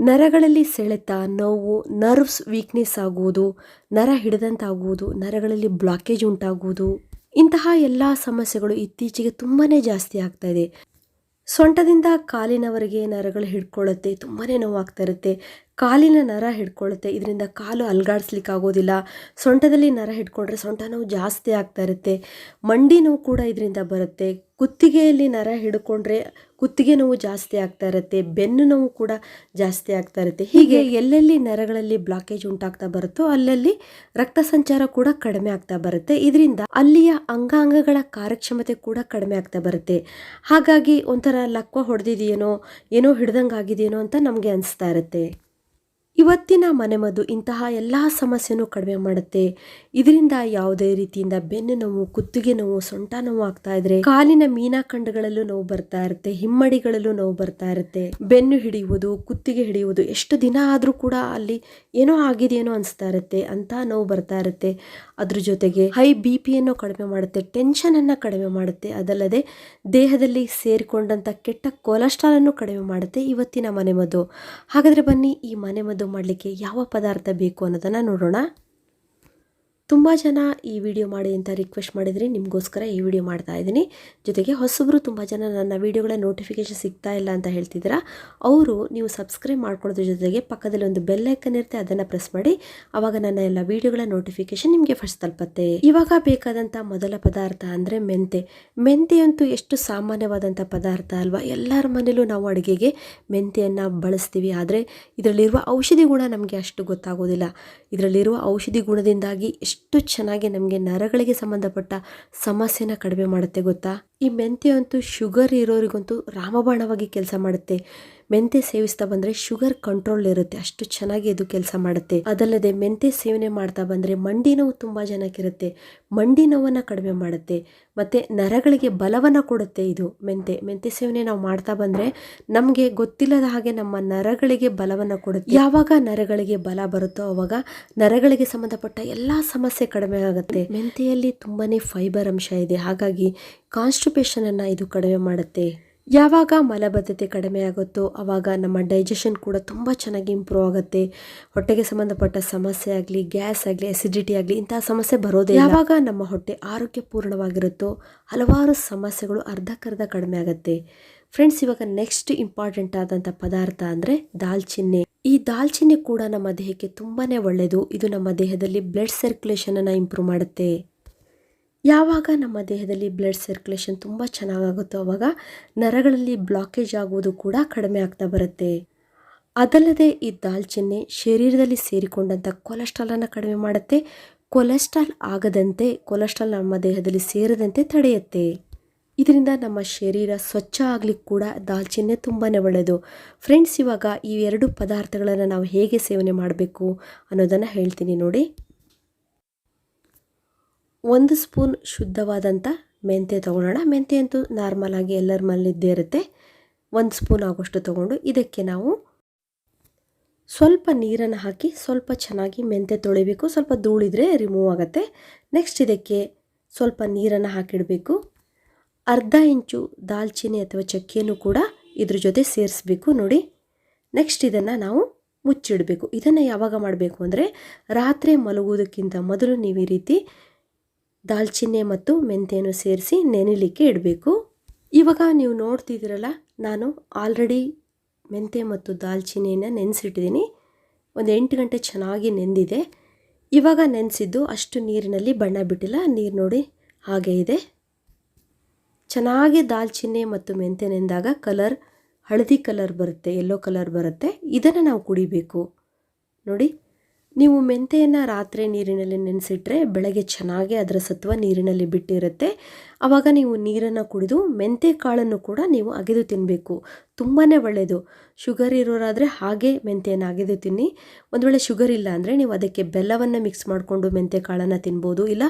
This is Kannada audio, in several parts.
ನರಗಳಲ್ಲಿ ಸೆಳೆತ, ನೋವು, ನರ್ವ್ಸ್ ವೀಕ್ನೆಸ್ ಆಗುವುದು, ನರ ಹಿಡಿದಂತಾಗುವುದು, ನರಗಳಲ್ಲಿ ಬ್ಲಾಕೇಜ್ ಉಂಟಾಗುವುದು, ಇಂತಹ ಎಲ್ಲ ಸಮಸ್ಯೆಗಳು ಇತ್ತೀಚೆಗೆ ತುಂಬಾ ಜಾಸ್ತಿ ಆಗ್ತಾ ಇದೆ. ಸೊಂಟದಿಂದ ಕಾಲಿನವರೆಗೆ ನರಗಳು ಹಿಡ್ಕೊಳ್ಳುತ್ತೆ ತುಂಬಾ ನೋವಾಗ್ತಾ ಇರುತ್ತೆ. ಕಾಲಿನ ನರ ಹಿಡ್ಕೊಳ್ಳುತ್ತೆ ಇದರಿಂದ ಕಾಲು ಅಲ್ಗಾಡಿಸ್ಲಿಕ್ಕೆ ಆಗೋದಿಲ್ಲ ಸೊಂಟದಲ್ಲಿ ನರ ಹಿಡ್ಕೊಂಡ್ರೆ ಸೊಂಟ ನೋವು ಜಾಸ್ತಿ ಆಗ್ತಾ ಇರುತ್ತೆ. ಮಂಡಿ ನೋವು ಕೂಡ ಇದರಿಂದ ಬರುತ್ತೆ. ಕುತ್ತಿಗೆಯಲ್ಲಿ ನರ ಹಿಡ್ಕೊಂಡ್ರೆ ಕುತ್ತಿಗೆ ನೋವು ಜಾಸ್ತಿ ಆಗ್ತಾ ಇರುತ್ತೆ. ಬೆನ್ನು ನೋವು ಕೂಡ ಜಾಸ್ತಿ ಆಗ್ತಾ ಇರುತ್ತೆ. ಹೀಗೆ ಎಲ್ಲೆಲ್ಲಿ ನರಗಳಲ್ಲಿ ಬ್ಲಾಕೇಜ್ ಉಂಟಾಗ್ತಾ ಬರುತ್ತೋ ಅಲ್ಲಲ್ಲಿ ರಕ್ತ ಸಂಚಾರ ಕೂಡ ಕಡಿಮೆ ಆಗ್ತಾ ಬರುತ್ತೆ. ಇದರಿಂದ ಅಲ್ಲಿಯ ಅಂಗಾಂಗಗಳ ಕಾರ್ಯಕ್ಷಮತೆ ಕೂಡ ಕಡಿಮೆ ಆಗ್ತಾ ಬರುತ್ತೆ. ಹಾಗಾಗಿ ಒಂಥರ ಲಕ್ವ ಹೊಡೆದಿದೆಯೇನೋ ಏನೋ ಹಿಡ್ದಂಗೆ ಆಗಿದೆಯೇನೋ ಅಂತ ನಮಗೆ ಅನಿಸ್ತಾ ಇರುತ್ತೆ. ಇವತ್ತಿನ ಮನೆಮದ್ದು ಇಂತಹ ಎಲ್ಲ ಸಮಸ್ಯೆನೂ ಕಡಿಮೆ ಮಾಡುತ್ತೆ. ಇದರಿಂದ ಯಾವುದೇ ರೀತಿಯಿಂದ ಬೆನ್ನು ನೋವು, ಕುತ್ತಿಗೆ ನೋವು, ಸೊಂಟ ನೋವು ಆಗ್ತಾ ಇದ್ರೆ ಕಾಲಿನ ಮೀನಾಖಂಡಗಳಲ್ಲೂ ನೋವು ಬರ್ತಾ ಇರುತ್ತೆ, ಹಿಮ್ಮಡಿಗಳಲ್ಲೂ ನೋವು ಬರ್ತಾ ಇರುತ್ತೆ. ಬೆನ್ನು ಹಿಡಿಯುವುದು, ಕುತ್ತಿಗೆ ಹಿಡಿಯುವುದು, ಎಷ್ಟು ದಿನ ಆದರೂ ಕೂಡ ಅಲ್ಲಿ ಏನೋ ಆಗಿದೆಯೇನೋ ಅನಿಸ್ತಾ ಇರುತ್ತೆ ಅಂತ ನೋವು ಬರ್ತಾ ಇರುತ್ತೆ. ಅದ್ರ ಜೊತೆಗೆ ಹೈ ಬಿ ಪಿಯನ್ನು ಕಡಿಮೆ ಮಾಡುತ್ತೆ ಟೆನ್ಷನ್ ಅನ್ನ ಕಡಿಮೆ ಮಾಡುತ್ತೆ, ಅದಲ್ಲದೆ ದೇಹದಲ್ಲಿ ಸೇರಿಕೊಂಡಂತ ಕೆಟ್ಟ ಕೊಲೆಸ್ಟ್ರಾಲ್ ಅನ್ನು ಕಡಿಮೆ ಮಾಡುತ್ತೆ ಇವತ್ತಿನ ಮನೆಮದ್ದು ಹಾಗಾದ್ರೆ ಬನ್ನಿ ಈ ಮನೆಮದ್ದು ಮಾಡಲಿಕ್ಕೆ ಯಾವ ಪದಾರ್ಥ ಬೇಕು ಅನ್ನೋದನ್ನು ನೋಡೋಣ. ತುಂಬ ಜನ ಈ ವಿಡಿಯೋ ಮಾಡಿ ಅಂತ ರಿಕ್ವೆಸ್ಟ್ ಮಾಡಿದರೆ ನಿಮಗೋಸ್ಕರ ಈ ವಿಡಿಯೋ ಮಾಡ್ತಾ ಇದ್ದೀನಿ. ಜೊತೆಗೆ ಹೊಸಬರು ತುಂಬ ಜನ ನನ್ನ ವಿಡಿಯೋಗಳ ನೋಟಿಫಿಕೇಶನ್ ಸಿಗ್ತಾ ಇಲ್ಲ ಅಂತ ಹೇಳ್ತಿದ್ದೀರ? ಅವರು ನೀವು ಸಬ್ಸ್ಕ್ರೈಬ್ ಮಾಡ್ಕೊಳ್ಳೋದ್ರ ಜೊತೆಗೆ ಪಕ್ಕದಲ್ಲಿ ಒಂದು ಬೆಲ್ ಐಕನ್ ಇರುತ್ತೆ, ಅದನ್ನು ಪ್ರೆಸ್ ಮಾಡಿ. ಆವಾಗ ನನ್ನ ಎಲ್ಲ ವಿಡಿಯೋಗಳ ನೋಟಿಫಿಕೇಶನ್ ನಿಮಗೆ ಫಸ್ಟ್ ತಲುಪತ್ತೆ. ಇವಾಗ ಬೇಕಾದಂಥ ಮೊದಲ ಪದಾರ್ಥ ಅಂದರೆ ಮೆಂತೆ. ಮೆಂತೆ ಅಂತೂ ಎಷ್ಟು ಸಾಮಾನ್ಯವಾದಂಥ ಪದಾರ್ಥ ಅಲ್ವಾ? ಎಲ್ಲರ ಮನೇಲೂ ನಾವು ಅಡುಗೆಗೆ ಮೆಂತೆಯನ್ನು ಬಳಸ್ತೀವಿ. ಆದರೆ ಇದರಲ್ಲಿರುವ ಔಷಧಿ ಗುಣ ನಮಗೆ ಅಷ್ಟು ಗೊತ್ತಾಗೋದಿಲ್ಲ. ಇದರಲ್ಲಿರುವ ಔಷಧಿ ಗುಣದಿಂದಾಗಿ ಚೆನ್ನಾಗಿ ನಮಗೆ ನರಗಳಿಗೆ ಸಂಬಂಧಪಟ್ಟ ಸಮಸ್ಯೆನ ಕಡಿಮೆ ಮಾಡುತ್ತೆ ಗೊತ್ತಾ? ಈ ಮೆಂತ್ಯ ಅಂತೂ ಶುಗರ್ ಇರೋರಿಗಂತೂ ರಾಮಬಾಣವಾಗಿ ಕೆಲಸ ಮಾಡುತ್ತೆ. ಮೆಂತೆ ಸೇವಿಸ್ತಾ ಬಂದರೆ ಶುಗರ್ ಕಂಟ್ರೋಲ್ ಇರುತ್ತೆ. ಅಷ್ಟು ಚೆನ್ನಾಗಿ ಇದು ಕೆಲಸ ಮಾಡುತ್ತೆ. ಅದಲ್ಲದೆ ಮೆಂತೆ ಸೇವನೆ ಮಾಡ್ತಾ ಬಂದರೆ ಮಂಡಿ ನೋವು ತುಂಬ ಜನಕ್ಕಿರುತ್ತೆ. ಮಂಡಿ ನೋವನ್ನು ಕಡಿಮೆ ಮಾಡುತ್ತೆ. ಮತ್ತು ನರಗಳಿಗೆ ಬಲವನ್ನು ಕೊಡುತ್ತೆ ಇದು ಮೆಂತೆ. ಮೆಂತೆ ಸೇವನೆ ನಾವು ಮಾಡ್ತಾ ಬಂದರೆ ನಮಗೆ ಗೊತ್ತಿಲ್ಲದ ಹಾಗೆ ನಮ್ಮ ನರಗಳಿಗೆ ಬಲವನ್ನು ಕೊಡುತ್ತೆ. ಯಾವಾಗ ನರಗಳಿಗೆ ಬಲ ಬರುತ್ತೋ ಅವಾಗ ನರಗಳಿಗೆ ಸಂಬಂಧಪಟ್ಟ ಎಲ್ಲ ಸಮಸ್ಯೆ ಕಡಿಮೆ ಆಗುತ್ತೆ. ಮೆಂತೆಯಲ್ಲಿ ತುಂಬಾ ಫೈಬರ್ ಅಂಶ ಇದೆ. ಹಾಗಾಗಿ ಕಾನ್ಸ್ಟಿಪೇಷನನ್ನು ಇದು ಕಡಿಮೆ ಮಾಡುತ್ತೆ. ಯಾವಾಗ ಮಲಬದ್ಧತೆ ಕಡಿಮೆ ಆಗುತ್ತೋ ಆವಾಗ ನಮ್ಮ ಡೈಜೆಷನ್ ಕೂಡ ತುಂಬ ಚೆನ್ನಾಗಿ ಇಂಪ್ರೂವ್ ಆಗುತ್ತೆ. ಹೊಟ್ಟೆಗೆ ಸಂಬಂಧಪಟ್ಟ ಸಮಸ್ಯೆ ಆಗಲಿ, ಗ್ಯಾಸ್ ಆಗಲಿ ಅಸಿಡಿಟಿ ಆಗಲಿ ಇಂತಹ ಸಮಸ್ಯೆ ಬರೋದೇ ಯಾವಾಗ ನಮ್ಮ ಹೊಟ್ಟೆ ಆರೋಗ್ಯಪೂರ್ಣವಾಗಿರುತ್ತೋ ಹಲವಾರು ಸಮಸ್ಯೆಗಳು ಅರ್ಧಕ್ಕರ್ಧ ಕಡಿಮೆ ಆಗುತ್ತೆ. ಫ್ರೆಂಡ್ಸ್, ಇವಾಗ ನೆಕ್ಸ್ಟ್ ಇಂಪಾರ್ಟೆಂಟ್ ಆದಂಥ ಪದಾರ್ಥ ಅಂದರೆ ದಾಲ್ಚಿನ್ನಿ. ಈ ದಾಲ್ಚಿನ್ನಿ ಕೂಡ ನಮ್ಮ ದೇಹಕ್ಕೆ ತುಂಬಾ ಒಳ್ಳೆಯದು. ಇದು ನಮ್ಮ ದೇಹದಲ್ಲಿ ಬ್ಲಡ್ ಸರ್ಕ್ಯುಲೇಷನನ್ನು ಇಂಪ್ರೂವ್ ಮಾಡುತ್ತೆ. ಯಾವಾಗ ನಮ್ಮ ದೇಹದಲ್ಲಿ ಬ್ಲಡ್ ಸರ್ಕ್ಯುಲೇಷನ್ ತುಂಬ ಚೆನ್ನಾಗಾಗುತ್ತೋ ಆವಾಗ ನರಗಳಲ್ಲಿ ಬ್ಲಾಕೇಜ್ ಆಗುವುದು ಕೂಡ ಕಡಿಮೆ ಆಗ್ತಾ ಬರುತ್ತೆ. ಅದಲ್ಲದೆ ಈ ದಾಲ್ಚಿನ್ನಿ ಶರೀರದಲ್ಲಿ ಸೇರಿಕೊಂಡಂಥ ಕೊಲೆಸ್ಟ್ರಾಲನ್ನು ಕಡಿಮೆ ಮಾಡುತ್ತೆ. ಕೊಲೆಸ್ಟ್ರಾಲ್ ಆಗದಂತೆ ಕೊಲೆಸ್ಟ್ರಾಲ್ ನಮ್ಮ ದೇಹದಲ್ಲಿ ಸೇರದಂತೆ ತಡೆಯುತ್ತೆ. ಇದರಿಂದ ನಮ್ಮ ಶರೀರ ಸ್ವಚ್ಛ ಆಗಲಿಕ್ಕೆ ಕೂಡ ದಾಲ್ಚಿನ್ನೆ ತುಂಬಾ ಒಳ್ಳೆಯದು ಫ್ರೆಂಡ್ಸ್ ಇವಾಗ ಈ ಎರಡು ಪದಾರ್ಥಗಳನ್ನು ನಾವು ಹೇಗೆ ಸೇವನೆ ಮಾಡಬೇಕು ಅನ್ನೋದನ್ನು ಹೇಳ್ತೀನಿ ನೋಡಿ. ಒಂದು ಸ್ಪೂನ್ ಶುದ್ಧವಾದಂಥ ಮೆಂತ್ಯ ತೊಗೊಳ್ಳೋಣ. ಮೆಂತ್ಯ ಅಂತೂ ನಾರ್ಮಲ್ ಆಗಿ ಎಲ್ಲರ ಮನೇಲಿದ್ದೇ ಇರುತ್ತೆ. ಒಂದು ಸ್ಪೂನ್ ಆಗೋಷ್ಟು ತೊಗೊಂಡು ಇದಕ್ಕೆ ನಾವು ಸ್ವಲ್ಪ ನೀರನ್ನು ಹಾಕಿ ಸ್ವಲ್ಪ ಚೆನ್ನಾಗಿ ಮೆಂತ್ಯ ತೊಳಿಬೇಕು. ಸ್ವಲ್ಪ ಧೂಳಿದ್ರೆ ರಿಮೂವ್ ಆಗುತ್ತೆ. ನೆಕ್ಸ್ಟ್ ಇದಕ್ಕೆ ಸ್ವಲ್ಪ ನೀರನ್ನು ಹಾಕಿಡಬೇಕು. ಅರ್ಧ ಇಂಚು ದಾಲ್ಚಿನಿ ಅಥವಾ ಚಕ್ಕೆಯನ್ನು ಕೂಡ ಇದ್ರ ಜೊತೆ ಸೇರಿಸ್ಬೇಕು ನೋಡಿ. ನೆಕ್ಸ್ಟ್ ಇದನ್ನು ನಾವು ಮುಚ್ಚಿಡಬೇಕು. ಇದನ್ನು ಯಾವಾಗ ಮಾಡಬೇಕು ಅಂದರೆ ರಾತ್ರಿ ಮಲಗುವುದಕ್ಕಿಂತ ಮೊದಲು ನೀವು ಈ ರೀತಿ ದಾಲ್ಚಿನ್ನಿ ಮತ್ತು ಮೆಂತೆಯನ್ನು ಸೇರಿಸಿ ನೆನೆಲಿಕ್ಕೆ ಇಡಬೇಕು. ಇವಾಗ ನೀವು ನೋಡ್ತಿದ್ದೀರಲ್ಲ, ನಾನು ಆಲ್ರೆಡಿ ಮೆಂತೆ ಮತ್ತು ದಾಲ್ಚಿನ್ನೆಯನ್ನು ನೆನೆಸಿಟ್ಟಿದ್ದೀನಿ. ಒಂದು ಎಂಟು ಗಂಟೆ ಚೆನ್ನಾಗಿ ನೆಂದಿದೆ. ಇವಾಗ ನೆನೆಸಿದ್ದು ಅಷ್ಟು ನೀರಿನಲ್ಲಿ ಬಣ್ಣ ಬಿಟ್ಟಿಲ್ಲ, ನೀರು ನೋಡಿ ಹಾಗೆ ಇದೆ. ಚೆನ್ನಾಗಿ ದಾಲ್ಚಿನ್ನೆ ಮತ್ತು ಮೆಂತೆ ನೆಂದಾಗ ಕಲರ್, ಹಳದಿ ಕಲರ್ ಬರುತ್ತೆ ಯೆಲ್ಲೋ ಕಲರ್ ಬರುತ್ತೆ. ಇದನ್ನು ನಾವು ಕುಡಿಬೇಕು. ನೋಡಿ ನೀವು ಮೆಂತೆಯನ್ನು ರಾತ್ರಿ ನೀರಿನಲ್ಲಿ ನೆನೆಸಿಟ್ರೆ ಬೆಳಗ್ಗೆ ಚೆನ್ನಾಗಿ ಅದರ ಸತ್ವ ನೀರಿನಲ್ಲಿ ಬಿಟ್ಟಿರುತ್ತೆ. ಆವಾಗ ನೀವು ನೀರನ್ನು ಕುಡಿದು ಮೆಂತೆ ಕಾಳನ್ನು ಕೂಡ ನೀವು ಅಗೆದು ತಿನ್ನಬೇಕು ತುಂಬಾ ಒಳ್ಳೆಯದು ಶುಗರ್ ಇರೋರಾದರೆ ಹಾಗೆ ಮೆಂತೆಯನ್ನು ಅಗೆದು ತಿನ್ನಿ. ಒಂದು ವೇಳೆ ಶುಗರ್ ಇಲ್ಲ ಅಂದರೆ ನೀವು ಅದಕ್ಕೆ ಬೆಲ್ಲವನ್ನು ಮಿಕ್ಸ್ ಮಾಡಿಕೊಂಡು ಮೆಂತೆ ಕಾಳನ್ನು ತಿನ್ಬೋದು. ಇಲ್ಲ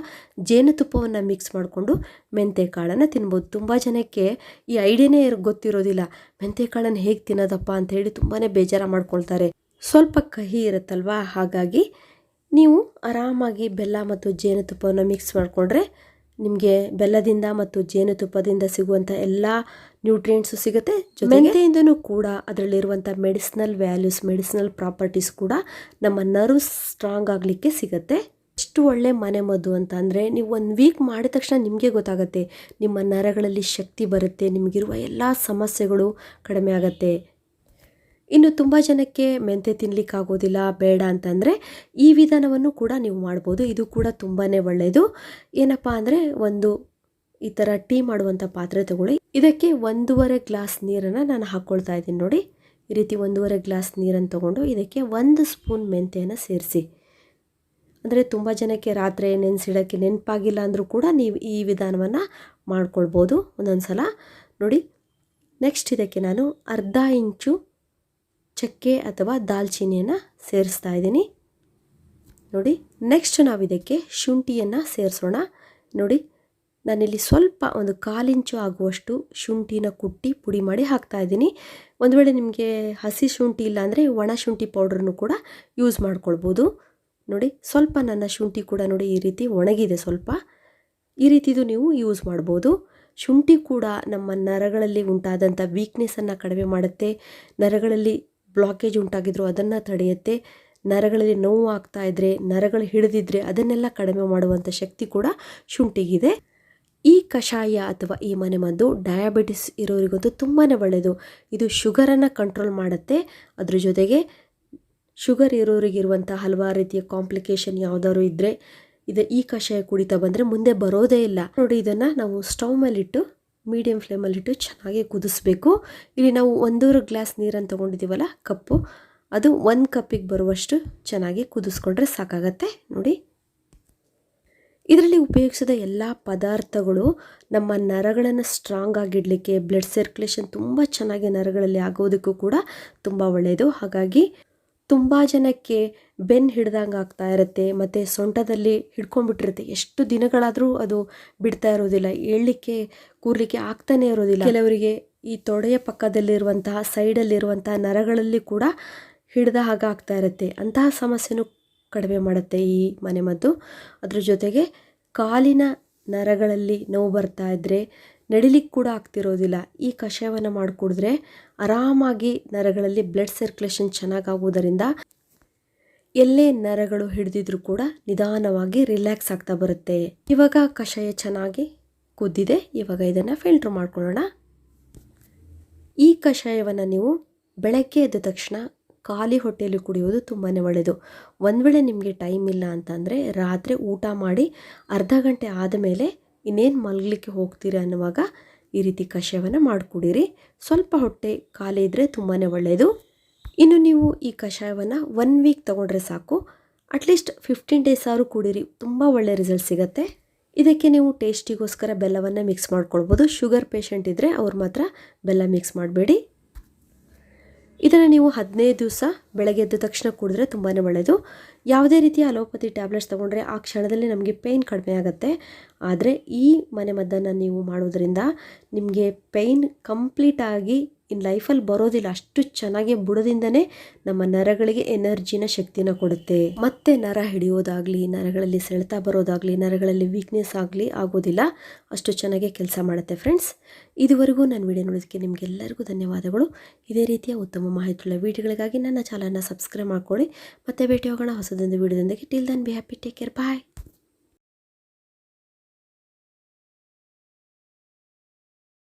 ಜೇನುತುಪ್ಪವನ್ನು ಮಿಕ್ಸ್ ಮಾಡಿಕೊಂಡು ಮೆಂತೆ ಕಾಳನ್ನು ತಿನ್ಬೋದು. ತುಂಬ ಜನಕ್ಕೆ ಈ ಐಡಿಯಾನೇ ಗೊತ್ತಿರೋದಿಲ್ಲ. ಮೆಂತೆ ಕಾಳನ್ನು ಹೇಗೆ ತಿನ್ನೋದಪ್ಪ ಅಂತ ಹೇಳಿ ತುಂಬಾ ಬೇಜಾರು ಮಾಡ್ಕೊಳ್ತಾರೆ. ಸ್ವಲ್ಪ ಕಹಿ ಇರುತ್ತಲ್ವಾ? ಹಾಗಾಗಿ ನೀವು ಆರಾಮಾಗಿ ಬೆಲ್ಲ ಮತ್ತು ಜೇನುತುಪ್ಪವನ್ನು ಮಿಕ್ಸ್ ಮಾಡಿಕೊಂಡ್ರೆ ನಿಮಗೆ ಬೆಲ್ಲದಿಂದ ಮತ್ತು ಜೇನುತುಪ್ಪದಿಂದ ಸಿಗುವಂಥ ಎಲ್ಲ ನ್ಯೂಟ್ರಿಯೆಂಟ್ಸು ಸಿಗುತ್ತೆ. ಮೆಂತೆಯಿಂದನೂ ಕೂಡ ಅದರಲ್ಲಿರುವಂಥ ಮೆಡಿಸಿನಲ್ ವ್ಯಾಲ್ಯೂಸ್ ಮೆಡಿಸಿನಲ್ ಪ್ರಾಪರ್ಟೀಸ್ ಕೂಡ ನಮ್ಮ ನರ್ವ್ಸ್ ಸ್ಟ್ರಾಂಗ್ ಆಗಲಿಕ್ಕೆ ಸಿಗುತ್ತೆ. ಎಷ್ಟು ಒಳ್ಳೆ ಮನೆ ಮದ್ದು ಅಂತ ಅಂದರೆ ನೀವು ಒಂದು ವೀಕ್ ಮಾಡಿದ ತಕ್ಷಣ ನಿಮಗೆ ಗೊತ್ತಾಗುತ್ತೆ. ನಿಮ್ಮ ನರಗಳಲ್ಲಿ ಶಕ್ತಿ ಬರುತ್ತೆ, ನಿಮಗಿರುವ ಎಲ್ಲ ಸಮಸ್ಯೆಗಳು ಕಡಿಮೆ ಆಗುತ್ತೆ. ಇನ್ನು ತುಂಬ ಜನಕ್ಕೆ ಮೆಂತೆ ತಿನ್ನಲಿಕ್ಕಾಗೋದಿಲ್ಲ ಬೇಡ ಅಂತಂದರೆ ಈ ವಿಧಾನವನ್ನು ಕೂಡ ನೀವು ಮಾಡ್ಬೋದು. ಇದು ಕೂಡ ತುಂಬಾ ಒಳ್ಳೆಯದು ಏನಪ್ಪ ಅಂದರೆ ಒಂದು ಈ ಥರ ಟೀ ಮಾಡುವಂಥ ಪಾತ್ರೆ ತಗೊಳ್ಳಿ. ಇದಕ್ಕೆ ಒಂದೂವರೆ ಗ್ಲಾಸ್ ನೀರನ್ನು ನಾನು ಹಾಕ್ಕೊಳ್ತಾ ಇದ್ದೀನಿ ನೋಡಿ. ಈ ರೀತಿ ಒಂದೂವರೆ ಗ್ಲಾಸ್ ನೀರನ್ನು ತೊಗೊಂಡು ಇದಕ್ಕೆ ಒಂದು ಸ್ಪೂನ್ ಮೆಂತೆಯನ್ನು ಸೇರಿಸಿ. ಅಂದರೆ ತುಂಬ ಜನಕ್ಕೆ ರಾತ್ರಿ ನೆನೆಸಿಡೋಕ್ಕೆ ನೆನಪಾಗಿಲ್ಲ ಅಂದರೂ ಕೂಡ ನೀವು ಈ ವಿಧಾನವನ್ನು ಮಾಡ್ಕೊಳ್ಬೋದು ಒಂದೊಂದು ಸಲ ನೋಡಿ ನೆಕ್ಸ್ಟ್ ಇದಕ್ಕೆ ನಾನು ಅರ್ಧ ಇಂಚು ಚಕ್ಕೆ ಅಥವಾ ದಾಲ್ಚಿನ್ನಿಯನ್ನು ಸೇರಿಸ್ತಾ ಇದ್ದೀನಿ. ನೋಡಿ ನೆಕ್ಸ್ಟ್ ನಾವು ಇದಕ್ಕೆ ಶುಂಠಿಯನ್ನು ಸೇರಿಸೋಣ. ನೋಡಿ, ನಾನಿಲ್ಲಿ ಸ್ವಲ್ಪ ಒಂದು ಕಾಲಿಂಚು ಆಗುವಷ್ಟು ಶುಂಠಿನ ಕುಟ್ಟಿ ಪುಡಿ ಮಾಡಿ ಹಾಕ್ತಾ ಇದ್ದೀನಿ. ಒಂದು ವೇಳೆ ನಿಮಗೆ ಹಸಿ ಶುಂಠಿ ಇಲ್ಲಾಂದರೆ ಒಣ ಶುಂಠಿ ಪೌಡ್ರನ್ನು ಕೂಡ ಯೂಸ್ ಮಾಡ್ಕೊಳ್ಬೋದು. ನೋಡಿ, ಸ್ವಲ್ಪ ನನ್ನ ಶುಂಠಿ ಕೂಡ ನೋಡಿ ಈ ರೀತಿ ಒಣಗಿದೆ ಸ್ವಲ್ಪ. ಈ ರೀತಿದು ನೀವು ಯೂಸ್ ಮಾಡ್ಬೋದು. ಶುಂಠಿ ಕೂಡ ನಮ್ಮ ನರಗಳಲ್ಲಿ ಉಂಟಾದಂಥ ವೀಕ್ನೆಸ್ಸನ್ನು ಕಡಿಮೆ ಮಾಡುತ್ತೆ. ನರಗಳಲ್ಲಿ ಬ್ಲಾಕೇಜ್ ಉಂಟಾಗಿದ್ರು ಅದನ್ನು ತಡೆಯುತ್ತೆ. ನರಗಳಲ್ಲಿ ನೋವು ಆಗ್ತಾ ಇದ್ದರೆ ನರಗಳು ಹಿಡಿದಿದ್ರೆ ಅದನ್ನೆಲ್ಲ ಕಡಿಮೆ ಮಾಡುವಂಥ ಶಕ್ತಿ ಕೂಡ ಶುಂಠಿಗಿದೆ. ಈ ಕಷಾಯ ಅಥವಾ ಈ ಮನೆಮದ್ದು ಡಯಾಬಿಟಿಸ್ ಇರೋರಿಗಂತೂ ತುಂಬಾ ಒಳ್ಳೆಯದು ಇದು ಶುಗರನ್ನು ಕಂಟ್ರೋಲ್ ಮಾಡುತ್ತೆ. ಅದ್ರ ಜೊತೆಗೆ ಶುಗರ್ ಇರೋರಿಗಿರುವಂಥ ಹಲವಾರು ರೀತಿಯ ಕಾಂಪ್ಲಿಕೇಶನ್ ಯಾವುದಾದ್ರು ಇದ್ದರೆ ಇದು ಈ ಕಷಾಯ ಕುಡಿತಾ ಬಂದರೆ ಮುಂದೆ ಬರೋದೇ ಇಲ್ಲ. ನೋಡಿ, ಇದನ್ನು ನಾವು ಸ್ಟವ್ ಮೇಲಿಟ್ಟು ಮೀಡಿಯಂ ಫ್ಲೇಮಲ್ಲಿಟ್ಟು ಚೆನ್ನಾಗಿ ಕುದಿಸ್ಬೇಕು. ಇಲ್ಲಿ ನಾವು ಒಂದೂವರೆ ಗ್ಲಾಸ್ ನೀರನ್ನು ತೊಗೊಂಡಿದ್ದೀವಲ್ಲ, ಕಪ್ಪು. ಅದು ಒಂದು ಕಪ್ಪಿಗೆ ಬರುವಷ್ಟು ಚೆನ್ನಾಗಿ ಕುದಿಸ್ಕೊಂಡ್ರೆ ಸಾಕಾಗತ್ತೆ. ನೋಡಿ. ಇದರಲ್ಲಿ ಉಪಯೋಗಿಸಿದ ಎಲ್ಲ ಪದಾರ್ಥಗಳು ನಮ್ಮ ನರಗಳನ್ನು ಸ್ಟ್ರಾಂಗ್ ಆಗಿಡಲಿಕ್ಕೆ ಬ್ಲಡ್ ಸರ್ಕ್ಯುಲೇಷನ್ ತುಂಬ ಚೆನ್ನಾಗಿ ನರಗಳಲ್ಲಿ ಆಗೋದಕ್ಕೂ ಕೂಡ ತುಂಬ ಒಳ್ಳೆಯದು. ಹಾಗಾಗಿ ತುಂಬ ಜನಕ್ಕೆ ಬೆನ್ನು ಹಿಡ್ದಂಗೆ ಆಗ್ತಾ ಇರುತ್ತೆ, ಮತ್ತು ಸೊಂಟದಲ್ಲಿ ಹಿಡ್ಕೊಂಡ್ಬಿಟ್ಟಿರುತ್ತೆ. ಎಷ್ಟು ದಿನಗಳಾದರೂ ಅದು ಬಿಡ್ತಾ ಇರೋದಿಲ್ಲ, ಏಳಲಿಕ್ಕೆ, ಕೂರಲಿಕ್ಕೆ ಆಗ್ತಾನೆ ಇರೋದಿಲ್ಲ. ಕೆಲವರಿಗೆ ಈ ತೊಡೆಯ ಪಕ್ಕದಲ್ಲಿರುವಂತಹ ಸೈಡಲ್ಲಿರುವಂತಹ ನರಗಳಲ್ಲಿ ಕೂಡ ಹಿಡ್ದ ಹಾಗೆ ಆಗ್ತಾ ಇರುತ್ತೆ. ಅಂತಹ ಸಮಸ್ಯೆನೂ ಕಡಿಮೆ ಮಾಡುತ್ತೆ ಈ ಮನೆಮದ್ದು. ಅದ್ರ ಜೊತೆಗೆ ಕಾಲಿನ ನರಗಳಲ್ಲಿ ನೋವು ಬರ್ತಾ ಇದ್ದರೆ ನಡಿಲಿಕ್ಕೆ ಕೂಡ ಆಗ್ತಿರೋದಿಲ್ಲ. ಈ ಕಷಾಯವನ್ನು ಮಾಡಿಕೊಡಿದ್ರೆ ಆರಾಮಾಗಿ ನರಗಳಲ್ಲಿ ಬ್ಲಡ್ ಸರ್ಕ್ಯುಲೇಷನ್ ಚೆನ್ನಾಗಾಗುವುದರಿಂದ ಎಲ್ಲೇ ನರಗಳು ಹಿಡಿದಿದ್ರೂ ಕೂಡ ನಿಧಾನವಾಗಿ ರಿಲ್ಯಾಕ್ಸ್ ಆಗ್ತಾ ಬರುತ್ತೆ. ಇವಾಗ ಕಷಾಯ ಚೆನ್ನಾಗಿ ಕುದ್ದಿದೆ. ಇವಾಗ ಇದನ್ನು ಫಿಲ್ಟ್ರ್ ಮಾಡ್ಕೊಳ್ಳೋಣ. ಈ ಕಷಾಯವನ್ನು ನೀವು ಬೆಳಗ್ಗೆ ಎದ್ದ ತಕ್ಷಣ ಖಾಲಿ ಹೊಟ್ಟೆಯಲ್ಲಿ ಕುಡಿಯೋದು ತುಂಬಾ ಒಳ್ಳೆಯದು ಒಂದು ವೇಳೆ ನಿಮಗೆ ಟೈಮ್ ಇಲ್ಲ ಅಂತಂದರೆ ರಾತ್ರಿ ಊಟ ಮಾಡಿ ಅರ್ಧ ಗಂಟೆ ಆದಮೇಲೆ ಇನ್ನೇನು ಮಲಗಲಿಕ್ಕೆ ಹೋಗ್ತೀರಿ ಅನ್ನುವಾಗ ಈ ರೀತಿ ಕಷಾಯವನ್ನು ಮಾಡಿಕೊಡಿರಿ. ಸ್ವಲ್ಪ ಹೊಟ್ಟೆ ಖಾಲಿ ಇದ್ದರೆ ತುಂಬಾ ಒಳ್ಳೆಯದು ಇನ್ನು ನೀವು ಈ ಕಷಾಯವನ್ನು ಒನ್ ವೀಕ್ ತೊಗೊಂಡ್ರೆ ಸಾಕು. ಅಟ್ಲೀಸ್ಟ್ ಫಿಫ್ಟೀನ್ ಡೇಸ್ ಆದರೂ ಕುಡೀರಿ, ತುಂಬ ಒಳ್ಳೆಯ ರಿಸಲ್ಟ್ ಸಿಗುತ್ತೆ. ಇದಕ್ಕೆ ನೀವು ಟೇಸ್ಟಿಗೋಸ್ಕರ ಬೆಲ್ಲವನ್ನು ಮಿಕ್ಸ್ ಮಾಡ್ಕೊಳ್ಬೋದು. ಶುಗರ್ ಪೇಷಂಟ್ ಇದ್ದರೆ ಅವ್ರು ಮಾತ್ರ ಬೆಲ್ಲ ಮಿಕ್ಸ್ ಮಾಡಬೇಡಿ. ಇದನ್ನು ನೀವು ಹದಿನೈದು ದಿವಸ ಬೆಳಗ್ಗೆ ಎದ್ದ ತಕ್ಷಣ ಕುಡಿದ್ರೆ ತುಂಬಾ ಒಳ್ಳೆಯದು ಯಾವುದೇ ರೀತಿಯ ಅಲೋಪತಿ ಟ್ಯಾಬ್ಲೆಟ್ಸ್ ತೊಗೊಂಡ್ರೆ ಆ ಕ್ಷಣದಲ್ಲಿ ನಮಗೆ ಪೇಯ್ನ್ ಕಡಿಮೆ ಆಗುತ್ತೆ. ಆದರೆ ಈ ಮನೆಮದ್ದನ್ನು ನೀವು ಮಾಡೋದ್ರಿಂದ ನಿಮಗೆ ಪೇಯ್ನ್ ಕಂಪ್ಲೀಟಾಗಿ ಇನ್ ಲೈಫಲ್ಲಿ ಬರೋದಿಲ್ಲ. ಅಷ್ಟು ಚೆನ್ನಾಗಿ ಬುಡದಿಂದನೇ ನಮ್ಮ ನರಗಳಿಗೆ ಎನರ್ಜಿನ ಶಕ್ತಿನ ಕೊಡುತ್ತೆ. ಮತ್ತೆ ನರ ಹಿಡಿಯೋದಾಗಲಿ, ನರಗಳಲ್ಲಿ ಸೆಳೆತ ಬರೋದಾಗಲಿ, ನರಗಳಲ್ಲಿ ವೀಕ್ನೆಸ್ ಆಗಲಿ ಆಗೋದಿಲ್ಲ. ಅಷ್ಟು ಚೆನ್ನಾಗಿ ಕೆಲಸ ಮಾಡುತ್ತೆ ಫ್ರೆಂಡ್ಸ್ ಇದುವರೆಗೂ ನಾನು ವಿಡಿಯೋ ನೋಡೋದಕ್ಕೆ ನಿಮಗೆಲ್ಲರಿಗೂ ಧನ್ಯವಾದಗಳು. ಇದೇ ರೀತಿಯ ಉತ್ತಮ ಮಾಹಿತಿಯುಳ್ಳ ವೀಡಿಯೋಗಳಿಗಾಗಿ ನನ್ನ ಚಾನಲ್ನ ಸಬ್ಸ್ಕ್ರೈಬ್ ಮಾಡ್ಕೊಳ್ಳಿ. ಮತ್ತೆ ಭೇಟಿ ಹೋಗೋಣ ಹೊಸದೊಂದು ವೀಡಿಯೋದೊಂದಿಗೆ till then be happy take care bye